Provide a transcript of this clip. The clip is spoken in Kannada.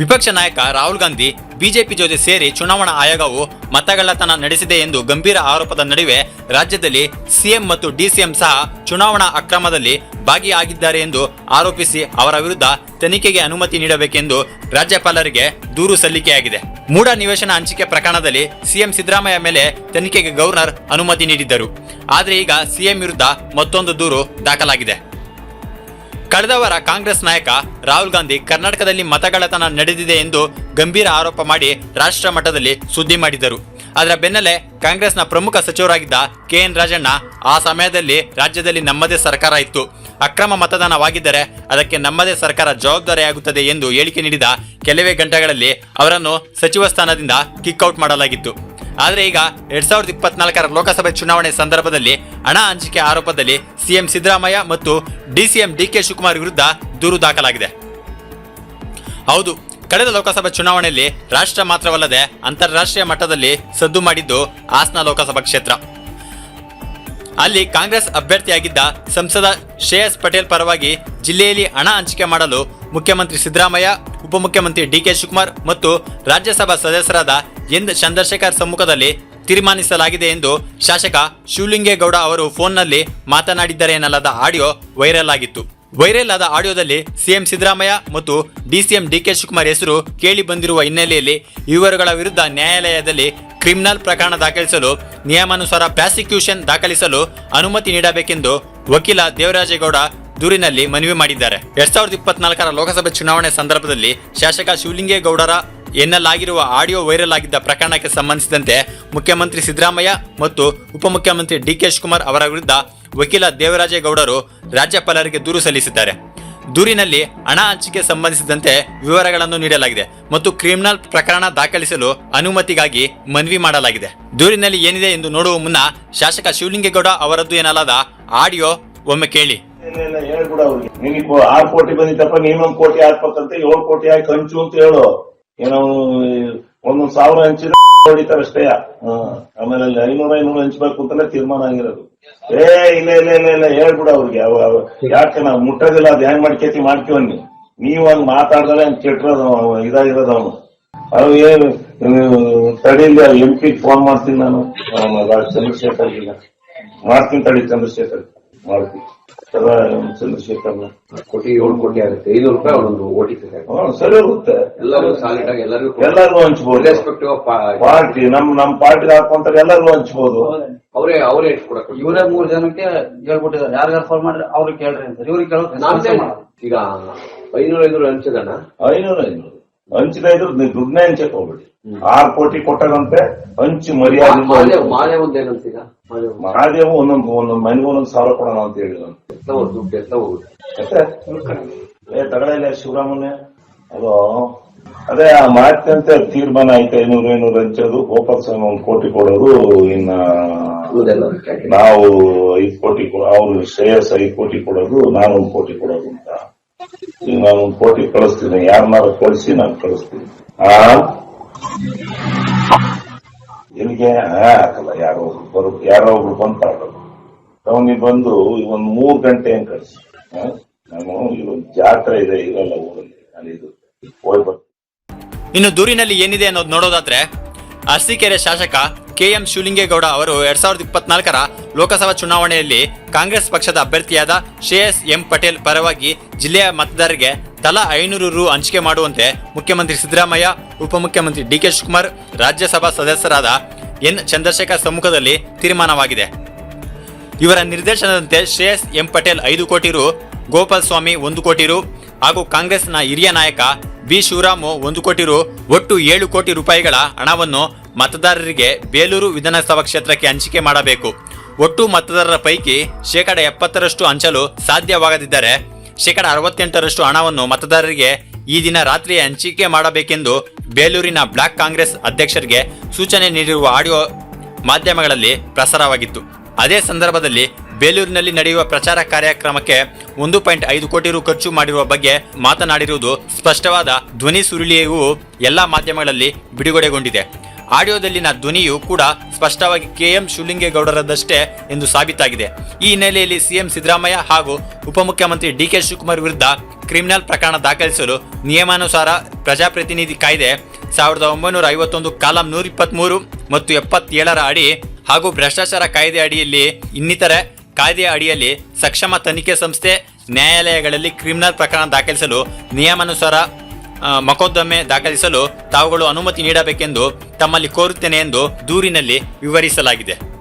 ವಿಪಕ್ಷ ನಾಯಕ ರಾಹುಲ್ ಗಾಂಧಿ, ಬಿಜೆಪಿ ಜೊತೆ ಸೇರಿ ಚುನಾವಣಾ ಆಯೋಗವು ಮತಗಳ್ಳತನ ನಡೆಸಿದೆ ಎಂದು ಗಂಭೀರ ಆರೋಪದ ನಡುವೆ ರಾಜ್ಯದಲ್ಲಿ ಸಿಎಂ ಮತ್ತು ಡಿಸಿಎಂ ಸಹ ಚುನಾವಣಾ ಅಕ್ರಮದಲ್ಲಿ ಭಾಗಿಯಾಗಿದ್ದಾರೆ ಎಂದು ಆರೋಪಿಸಿ ಅವರ ವಿರುದ್ಧ ತನಿಖೆಗೆ ಅನುಮತಿ ನೀಡಬೇಕೆಂದು ರಾಜ್ಯಪಾಲರಿಗೆ ದೂರು ಸಲ್ಲಿಕೆಯಾಗಿದೆ. ಮೂಢ ನಿವೇಶನ ಹಂಚಿಕೆ ಪ್ರಕರಣದಲ್ಲಿ ಸಿಎಂ ಸಿದ್ದರಾಮಯ್ಯ ಮೇಲೆ ತನಿಖೆಗೆ ಗವರ್ನರ್ ಅನುಮತಿ ನೀಡಿದ್ದರು. ಆದರೆ ಈಗ ಸಿಎಂ ವಿರುದ್ಧ ಮತ್ತೊಂದು ದೂರು ದಾಖಲಾಗಿದೆ. ಕಳೆದ ವಾರ ಕಾಂಗ್ರೆಸ್ ನಾಯಕ ರಾಹುಲ್ ಗಾಂಧಿ ಕರ್ನಾಟಕದಲ್ಲಿ ಮತಗಳತನ ನಡೆದಿದೆ ಎಂದು ಗಂಭೀರ ಆರೋಪ ಮಾಡಿ ರಾಷ್ಟ್ರ ಮಟ್ಟದಲ್ಲಿ ಸುದ್ದಿ ಮಾಡಿದರು. ಅದರ ಬೆನ್ನಲ್ಲೇ ಕಾಂಗ್ರೆಸ್ನ ಪ್ರಮುಖ ಸಚಿವರಾಗಿದ್ದ ಕೆ ಎನ್ ರಾಜಣ್ಣ ಆ ಸಮಯದಲ್ಲಿ ರಾಜ್ಯದಲ್ಲಿ ನಮ್ಮದೇ ಸರ್ಕಾರ ಇತ್ತು. ಅಕ್ರಮ ಮತದಾನವಾಗಿದ್ದರೆ ಅದಕ್ಕೆ ನಮ್ಮದೇ ಸರ್ಕಾರ ಜವಾಬ್ದಾರಿಯಾಗುತ್ತದೆ ಎಂದು ಹೇಳಿಕೆ ನೀಡಿದ ಕೆಲವೇ ಗಂಟೆಗಳಲ್ಲಿ ಅವರನ್ನು ಸಚಿವ ಸ್ಥಾನದಿಂದ ಕಿಕ್ಔಟ್ ಮಾಡಲಾಗಿತ್ತು. ಆದರೆ ಈಗ ಎರಡ್ ಸಾವಿರದ ಇಪ್ಪತ್ನಾಲ್ಕರ ಲೋಕಸಭೆ ಚುನಾವಣೆ ಸಂದರ್ಭದಲ್ಲಿ ಹಣ ಹಂಚಿಕೆ ಆರೋಪದಲ್ಲಿ ಸಿಎಂ ಸಿದ್ದರಾಮಯ್ಯ ಮತ್ತು ಡಿಸಿಎಂ ಡಿಕೆ ಶಿವಕುಮಾರ್ ವಿರುದ್ಧ ದೂರು ದಾಖಲಾಗಿದೆ. ಹೌದು, ಕಳೆದ ಲೋಕಸಭಾ ಚುನಾವಣೆಯಲ್ಲಿ ರಾಷ್ಟ್ರ ಮಾತ್ರವಲ್ಲದೆ ಅಂತಾರಾಷ್ಟ್ರೀಯ ಮಟ್ಟದಲ್ಲಿ ಸದ್ದು ಮಾಡಿದ್ದು ಹಾಸನ ಲೋಕಸಭಾ ಕ್ಷೇತ್ರ. ಅಲ್ಲಿ ಕಾಂಗ್ರೆಸ್ ಅಭ್ಯರ್ಥಿಯಾಗಿದ್ದ ಸಂಸದ ಶ್ರೇಯಸ್ ಪಟೇಲ್ ಪರವಾಗಿ ಜಿಲ್ಲೆಯಲ್ಲಿ ಹಣ ಹಂಚಿಕೆ ಮಾಡಲು ಮುಖ್ಯಮಂತ್ರಿ ಸಿದ್ದರಾಮಯ್ಯ, ಉಪಮುಖ್ಯಮಂತ್ರಿ ಡಿಕೆ ಶಿವಕುಮಾರ್ ಮತ್ತು ರಾಜ್ಯಸಭಾ ಸದಸ್ಯರಾದ ಎನ್ ಚಂದ್ರಶೇಖರ್ ಸಮ್ಮುಖದಲ್ಲಿ ತೀರ್ಮಾನಿಸಲಾಗಿದೆ ಎಂದು ಶಾಸಕ ಶಿವಲಿಂಗೇಗೌಡ ಅವರು ಫೋನ್ನಲ್ಲಿ ಮಾತನಾಡಿದ್ದಾರೆ ಎನ್ನಲಾದ ಆಡಿಯೋ ವೈರಲ್ ಆಗಿತ್ತು. ವೈರಲ್ ಆದ ಆಡಿಯೋದಲ್ಲಿ ಸಿಎಂ ಸಿದ್ದರಾಮಯ್ಯ ಮತ್ತು ಡಿಸಿಎಂ ಡಿಕೆ ಶಿವಕುಮಾರ್ ಹೆಸರು ಕೇಳಿ ಬಂದಿರುವ ಹಿನ್ನೆಲೆಯಲ್ಲಿ ಇವರುಗಳ ವಿರುದ್ಧ ನ್ಯಾಯಾಲಯದಲ್ಲಿ ಕ್ರಿಮಿನಲ್ ಪ್ರಕರಣ ದಾಖಲಿಸಲು, ನಿಯಮಾನುಸಾರ ಪ್ರಾಸಿಕ್ಯೂಷನ್ ದಾಖಲಿಸಲು ಅನುಮತಿ ನೀಡಬೇಕೆಂದು ವಕೀಲ ದೇವರಾಜೇಗೌಡ ದೂರಿನಲ್ಲಿ ಮನವಿ ಮಾಡಿದ್ದಾರೆ. ಎರಡ್ ಸಾವಿರದ ಇಪ್ಪತ್ನಾಲ್ಕರ ಲೋಕಸಭೆ ಚುನಾವಣೆ ಸಂದರ್ಭದಲ್ಲಿ ಶಾಸಕ ಶಿವಲಿಂಗೇಗೌಡರ ಎನ್ನಲಾಗಿರುವ ಆಡಿಯೋ ವೈರಲ್ ಆಗಿದ್ದ ಪ್ರಕರಣಕ್ಕೆ ಸಂಬಂಧಿಸಿದಂತೆ ಮುಖ್ಯಮಂತ್ರಿ ಸಿದ್ದರಾಮಯ್ಯ ಮತ್ತು ಉಪಮುಖ್ಯಮಂತ್ರಿ ಡಿಕೆ ಶಿವಕುಮಾರ್ ಅವರ ವಿರುದ್ಧ ವಕೀಲ ದೇವರಾಜೇಗೌಡರು ರಾಜ್ಯಪಾಲರಿಗೆ ದೂರು ಸಲ್ಲಿಸಿದ್ದಾರೆ. ದೂರಿನಲ್ಲಿ ಹಣ ಹಂಚಿಕೆ ಸಂಬಂಧಿಸಿದಂತೆ ವಿವರಗಳನ್ನು ನೀಡಲಾಗಿದೆ ಮತ್ತು ಕ್ರಿಮಿನಲ್ ಪ್ರಕರಣ ದಾಖಲಿಸಲು ಅನುಮತಿಗಾಗಿ ಮನವಿ ಮಾಡಲಾಗಿದೆ. ದೂರಿನಲ್ಲಿ ಏನಿದೆ ಎಂದು ನೋಡುವ ಮುನ್ನ ಶಾಸಕ ಶಿವಲಿಂಗೇಗೌಡ ಅವರದ್ದು ಏನಲ್ಲದ ಆಡಿಯೋ ಒಮ್ಮೆ ಕೇಳಿ. ಕೋಟಿ ಬಂದಿತ್ತಪ್ಪ ಕೋಟಿ ಏಳು ಕೋಟಿ ಹಾಕಿ ಹಂಚು ಅಂತ ಹೇಳು. ಏನೋ, ಒಂದೊಂದ್ ಸಾವಿರ ಹಂಚಿದ ಹೊಡಿತಾರಷ್ಟೇ ಆಮೇಲೆ ಅಲ್ಲಿ ಐನೂರ, ಐನೂರು ಹಂಚ್ಬೇಕು ಅಂತಲೇ ತೀರ್ಮಾನ ಆಗಿರೋದು. ಏ, ಇಲ್ಲ ಇಲ್ಲ ಇಲ್ಲ ಇಲ್ಲ, ಹೇಳ್ಬಿಡ ಅವ್ರಿಗೆ. ಅವ, ಅವ- ಯಾಕೆ ನಾವು ಮುಟ್ಟೋದಿಲ್ಲ, ಅದು ಹೆಂಗ್ ಮಾಡ್ಕೇತಿ ಮಾಡ್ತೀವನ್ನಿ ನೀವು ಹಂಗ್ ಮಾತಾಡ್ದಲೆ ಹಂಗ್ ಕೆಟ್ಟಿರೋದು ಇದಾಗಿರೋದು ಅವನು. ಅವ್ ಏನು ಅಲ್ಲಿ ಎಂ ಪಿ ಫೋನ್ ಮಾಡ್ತೀನಿ ನಾನು. ಚಂದ್ರಶೇಖರ್ ಮಾಡ್ತೀನಿ ತಡಿ ಚಂದ್ರಶೇಖರ್ ಮಾಡ್ತೀನಿ ಸದಾ ಚಂದ್ರಶೇಖರ್ ಕೋಟಿ ಏಳು ಕೋಟಿ ಆಗುತ್ತೆ. ಐನೂರು ರೂಪಾಯಿ ಒಂದು ಓಟಿ ಸರಿ ಹೋಗುತ್ತೆ. ಎಲ್ಲರೂ ಸಾಲಿಡ್ ಆಗಿ ಎಲ್ಲರಿಗೂ ಎಲ್ಲರಿಗೂ ಹಂಚ್ಬೋದು. ರೆಸ್ಪೆಕ್ಟಿವ್ ಪಾರ್ಟಿ ನಮ್ ನಮ್ ಪಾರ್ಟಿ ಹಾಕೊಂತಾರೆ ಎಲ್ಲರೂ ಹಂಚ್ಬೋದು. ಅವರೇ ಅವರೇ ಇಟ್ಕೊಡಕ್ ಇವರೇ ಮೂರ್ ಜನಕ್ಕೆ ಹೇಳ್ಬಿಟ್ಟಿದ್ದಾರೆ ಯಾರಿಗಾರು ಫೋನ್ ಮಾಡ್ರಿ ಅವ್ರಿಗೆ ಕೇಳ್ರಿ ಅಂತ. ಇವ್ರಿಗೆ ಕೇಳೋದು ಈಗ ಐನೂರ ಐನೂರು ಹಂಚದಣ್ಣ ಐನೂರ ಐನೂರು. ಹಂಚಿದ ಇದ್ರು ದುಡ್ಡನ್ನೇ ಹಂಚಕ್ ಹೋಗ್ಬೇಡಿ. ಆರ್ ಕೋಟಿ ಕೊಟ್ಟಾಗಂತೆ ಹಂಚಿ ಮರ್ಯಾದೆ ಮಾಲೆ ಮಾಲೆ ಒಂದ್ ಏನಂತ ಈಗ ಮಹಾದೇವ್ ಒಂದೊಂದು ಒಂದೊಂದು ಮನೆಗೆ ಒಂದೊಂದು ಸಾವಿರ ಕೊಡೋಣ ಅಂತ ಹೇಳಿದ್ರು ದುಡ್ಡು ಎತ್ತ ಹೋಗುದು ಮತ್ತೆ ಏ ತಗೊಳ್ಳಿಲ್ಲ ಶಿವರಾಮನ್ಯ ಅದು ಅದೇ ಆ ಮಾತಿನಂತೆ ತೀರ್ಮಾನ ಆಯ್ತು ಐನೂರು ಐನೂರು ಹಂಚೋದು ಗೋಪಾಲ ಸ್ವಾಮಿ ಒಂದು ಕೋಟಿ ಕೊಡೋದು ಇನ್ನ ನಾವು ಐದು ಕೋಟಿ ಅವ್ರು ಶ್ರೇಯಸ್ ಐದು ಕೋಟಿ ಕೊಡೋದು ನಾನು ಒಂದು ಕೋಟಿ ಕೊಡೋದು ಅಂತ. ನಾನು ಕೋಟಿ ಕಳಿಸ್ತೀನಿ ಯಾರನ್ನಾರು ಕಳಿಸಿ ನಾನು ಕಳಿಸ್ತೀನಿ. ಆ? ಇಲ್ಲಿಗೆ ಆ, ಹಾಕಲ್ಲ ಯಾರೋ ಒಬ್ರು ಬರು ಯಾರೋ ಒಬ್ರು ಬಂತಾಡೋದು ಅವನಿಗೆ ಬಂದು ಒಂದ್ ಮೂರ್ ಗಂಟೆ ಹೆಂಗ್ ಕಳಿಸಿ. ನಾನು ಇವೊಂದು ಜಾತ್ರೆ ಇದೆ ಇರಲ್ಲ ಊರಲ್ಲಿ ಅಲ್ಲಿ ಇದು ಹೋಗಿ ಬರ್ತೀನಿ. ಇನ್ನು ದೂರಿನಲ್ಲಿ ಏನಿದೆ ಅನ್ನೋದು ನೋಡೋದಾದ್ರೆ ಅರಸೀಕೆರೆ ಶಾಸಕ ಕೆ ಎಂ ಶಿವಲಿಂಗೇಗೌಡ ಅವರು ಎರಡ್ ಸಾವಿರದ ಇಪ್ಪತ್ನಾಲ್ಕರ ಲೋಕಸಭಾ ಚುನಾವಣೆಯಲ್ಲಿ ಕಾಂಗ್ರೆಸ್ ಪಕ್ಷದ ಅಭ್ಯರ್ಥಿಯಾದ ಶ್ರೇಯಸ್ ಎಂ ಪಟೇಲ್ ಪರವಾಗಿ ಜಿಲ್ಲೆಯ ಮತದಾರರಿಗೆ ತಲಾ ಐನೂರು ರು ಹಂಚಿಕೆ ಮಾಡುವಂತೆ ಮುಖ್ಯಮಂತ್ರಿ ಸಿದ್ದರಾಮಯ್ಯ, ಉಪಮುಖ್ಯಮಂತ್ರಿ ಡಿಕೆ ಶಿವಕುಮಾರ್, ರಾಜ್ಯಸಭಾ ಸದಸ್ಯರಾದ ಎನ್ ಚಂದ್ರಶೇಖರ್ ಸಮ್ಮುಖದಲ್ಲಿ ತೀರ್ಮಾನವಾಗಿದೆ. ಇವರ ನಿರ್ದೇಶನದಂತೆ ಶ್ರೇಯಸ್ ಎಂ ಪಟೇಲ್ ಐದು ಕೋಟಿ ರು ಗೋಪಾಲ್ ಸ್ವಾಮಿ ಒಂದು ಕೋಟಿ ರು ಹಾಗೂ ಕಾಂಗ್ರೆಸ್ನ ಹಿರಿಯ ನಾಯಕ ಬಿ ಶಿವರಾಮು ಒಂದು ಕೋಟಿ ರು, ಒಟ್ಟು ಏಳು ಕೋಟಿ ರೂಪಾಯಿಗಳ ಹಣವನ್ನು ಮತದಾರರಿಗೆ ಬೇಲೂರು ವಿಧಾನಸಭಾ ಕ್ಷೇತ್ರಕ್ಕೆ ಹಂಚಿಕೆ ಮಾಡಬೇಕು. ಒಟ್ಟು ಮತದಾರರ ಪೈಕಿ ಶೇಕಡ ಎಪ್ಪತ್ತರಷ್ಟು ಹಂಚಲು ಸಾಧ್ಯವಾಗದಿದ್ದರೆ ಶೇಕಡ ಅರವತ್ತೆಂಟರಷ್ಟು ಹಣವನ್ನು ಮತದಾರರಿಗೆ ಈ ದಿನ ರಾತ್ರಿ ಹಂಚಿಕೆ ಮಾಡಬೇಕೆಂದು ಬೇಲೂರಿನ ಬ್ಲಾಕ್ ಕಾಂಗ್ರೆಸ್ ಅಧ್ಯಕ್ಷರಿಗೆ ಸೂಚನೆ ನೀಡಿರುವ ಆಡಿಯೋ ಮಾಧ್ಯಮಗಳಲ್ಲಿ ಪ್ರಸಾರವಾಗಿತ್ತು. ಅದೇ ಸಂದರ್ಭದಲ್ಲಿ ಬೇಲೂರಿನಲ್ಲಿ ನಡೆಯುವ ಪ್ರಚಾರ ಕಾರ್ಯಕ್ರಮಕ್ಕೆ ಒಂದು ಪಾಯಿಂಟ್ ಐದು ಕೋಟಿ ರು ಖರ್ಚು ಮಾಡಿರುವ ಬಗ್ಗೆ ಮಾತನಾಡಿರುವುದು ಸ್ಪಷ್ಟವಾದ ಧ್ವನಿ ಸುರುಳಿಯೂ ಎಲ್ಲ ಮಾಧ್ಯಮಗಳಲ್ಲಿ ಬಿಡುಗಡೆಗೊಂಡಿದೆ. ಆಡಿಯೋದಲ್ಲಿನ ಧ್ವನಿಯು ಕೂಡ ಸ್ಪಷ್ಟವಾಗಿ ಕೆಎಂ ಶಿವಲಿಂಗೇಗೌಡರದಷ್ಟೇ ಎಂದು ಸಾಬೀತಾಗಿದೆ. ಈ ಹಿನ್ನೆಲೆಯಲ್ಲಿ ಸಿಎಂ ಸಿದ್ದರಾಮಯ್ಯ ಹಾಗೂ ಉಪಮುಖ್ಯಮಂತ್ರಿ ಡಿಕೆ ಶಿವಕುಮಾರ್ ವಿರುದ್ಧ ಕ್ರಿಮಿನಲ್ ಪ್ರಕರಣ ದಾಖಲಿಸಲು ನಿಯಮಾನುಸಾರ ಪ್ರಜಾಪ್ರತಿನಿಧಿ ಕಾಯ್ದೆ ಸಾವಿರದ ಒಂಬೈನೂರ ಐವತ್ತೊಂದು ಕಾಲಂ ನೂರ ಮತ್ತು ಎಪ್ಪತ್ತೇಳರ ಅಡಿ ಹಾಗೂ ಭ್ರಷ್ಟಾಚಾರ ಕಾಯ್ದೆ ಅಡಿಯಲ್ಲಿ ಇನ್ನಿತರೆ ಕಾಯ್ದೆಯ ಅಡಿಯಲ್ಲಿ ಸಕ್ಷಮ ತನಿಖೆ ಸಂಸ್ಥೆ ನ್ಯಾಯಾಲಯಗಳಲ್ಲಿ ಕ್ರಿಮಿನಲ್ ಪ್ರಕರಣ ದಾಖಲಿಸಲು ನಿಯಮಾನುಸಾರ ಮೊಕದ್ದಮೆ ದಾಖಲಿಸಲು ತಾವುಗಳು ಅನುಮತಿ ನೀಡಬೇಕೆಂದು ತಮ್ಮಲ್ಲಿ ಕೋರುತ್ತೇನೆ ಎಂದು ದೂರಿನಲ್ಲಿ ವಿವರಿಸಲಾಗಿದೆ.